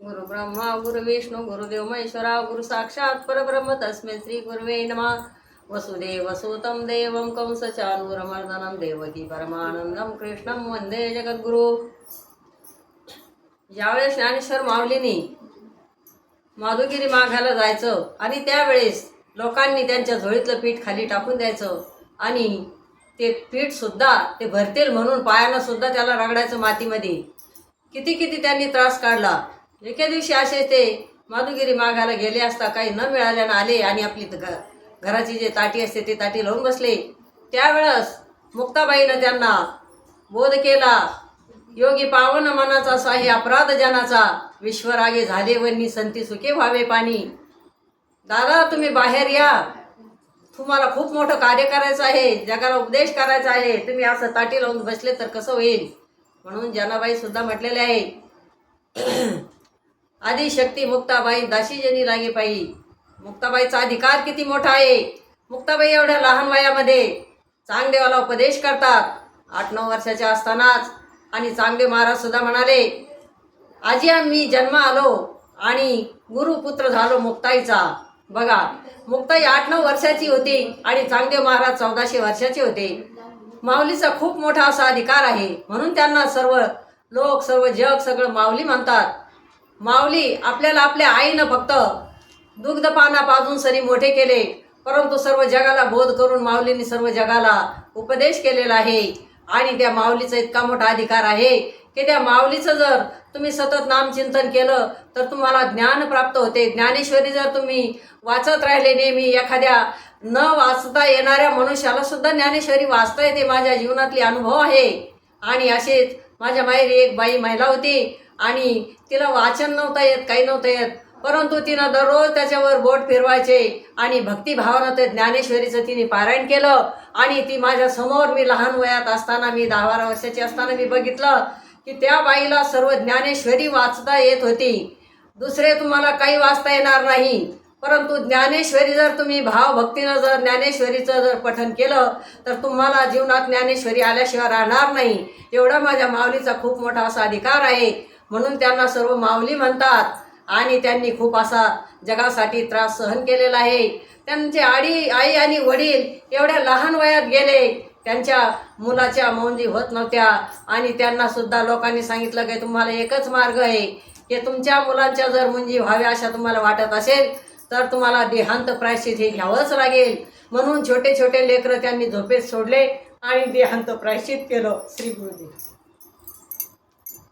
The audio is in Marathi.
गुरु ब्रह्मा गुरु विष्णू गुरुदेव महेश्वरा गुरु साक्षात परब्रह्म तस्मे श्री गुरुवे नमः। वसुदेव सुतं देवं कंस चानूरमर्दनं देवकी परमानंदम कृष्णं वंदे जगद्गुरु। ज्यावेळेस ज्ञानेश्वर माऊलीनी माधुगिरी माघायला जायचं आणि त्यावेळेस लोकांनी त्यांच्या झोळीतलं पीठ खाली टाकून द्यायचं आणि ते पीठ सुद्धा ते भरतील म्हणून पायानं सुद्धा त्याला रगडायचं मातीमध्ये. किती किती त्यांनी त्रास काढला एके दिवशी असे ते माधुगिरी मागायला गेले असता काही न मिळाल्यानं आले आणि आपली घ- घराची जे ताटी असते ते ताटी लावून बसले. त्यावेळेस मुक्ताबाईनं त्यांना बोध केला योगी पावन मनाचा साही अपराध जनाचा विश्वरागे झाले वनी संती सुखे व्हावे पाणी. दादा तुम्ही बाहेर या. तुम्हाला खूप मोठं कार्य करायचं आहे जगाला उपदेश करायचा आहे. तुम्ही असं ताटी लावून बसले तर कसं होईल? म्हणून जनाबाई सुद्धा म्हटलेले आहे. आदिशक्ती मुक्ताबाई दाशीजनी लागे मुक्ताबाईचा अधिकार किती मोठा आहे? मुक्ताबाई एवढ्या लहान वयामध्ये चांगदेवाला उपदेश करतात. आठ नऊ वर्षाचे असतानाच आणि चांगदेव महाराज सुद्धा म्हणाले आजी आम्ही जन्म आलो आणि गुरुपुत्र झालो मुक्ताईचा. बघा मुक्ताई आठ नऊ वर्षाची होती आणि चांगदेव महाराज चौदाशे वर्षाचे होते. माऊलीचा खूप मोठा असा अधिकार आहे. म्हणून त्यांना सर्व लोक सर्व जग सगळं माऊली म्हणतात. माऊली आपल्याला आपल्या आईनं फक्त दुग्धपाना पाजून सरी मोठे केले. परंतु सर्व जगाला बोध करून माऊलीने सर्व जगाला उपदेश केलेला आहे. आणि त्या माऊलीचा इतका मोठा अधिकार आहे की त्या माऊलीचं जर तुम्ही सतत नामचिंतन केलं तर तुम्हाला ज्ञान प्राप्त होते. ज्ञानेश्वरी जर तुम्ही वाचत राहिले नेहमी एखाद्या न वाचता येणाऱ्या मनुष्याला सुद्धा ज्ञानेश्वरी वाचता येते. माझ्या जीवनातली अनुभव आहे. आणि असेच माझ्या माहेरी एक बाई महिला होती. आणि तिला वाचन नव्हता येत काही नव्हतं येत. परंतु तिनं दररोज त्याच्यावर बोट फिरवायचे आणि भक्तिभावानं ते ज्ञानेश्वरीचं तिने पारायण केलं. आणि ती माझ्यासमोर मी लहान वयात असताना मी दहा बारा वर्षाची असताना मी बघितलं की त्या बाईला सर्व ज्ञानेश्वरी वाचता येत होती. दुसरे तुम्हाला काही वाचता येणार नाही. परंतु ज्ञानेश्वरी जर तुम्ही भावभक्तीनं जर ज्ञानेश्वरीचं जर पठन केलं तर तुम्हाला जीवनात ज्ञानेश्वरी आल्याशिवाय राहणार नाही. एवढा माझ्या माऊलीचा खूप मोठा असा अधिकार आहे. म्हणून त्यांना सर्व माऊली म्हणतात. आणि त्यांनी खूप असा जगासाठी त्रास सहन केलेला आहे. त्यांचे आडी आई आणि वडील एवढ्या लहान वयात गेले. त्यांच्या मुलाच्या मौंजी होत नव्हत्या. आणि त्यांनासुद्धा लोकांनी सांगितलं की तुम्हाला एकच मार्ग आहे. की तुमच्या मुलांच्या जर मुंजी व्हाव्या अशा तुम्हाला वाटत असेल तर तुम्हाला देहांत प्रायश्चित हे घ्यावंच लागेल. म्हणून छोटे छोटे लेकरं त्यांनी झोपेत सोडले आणि देहांत प्रायश्चित केलं. श्री गुरुजी.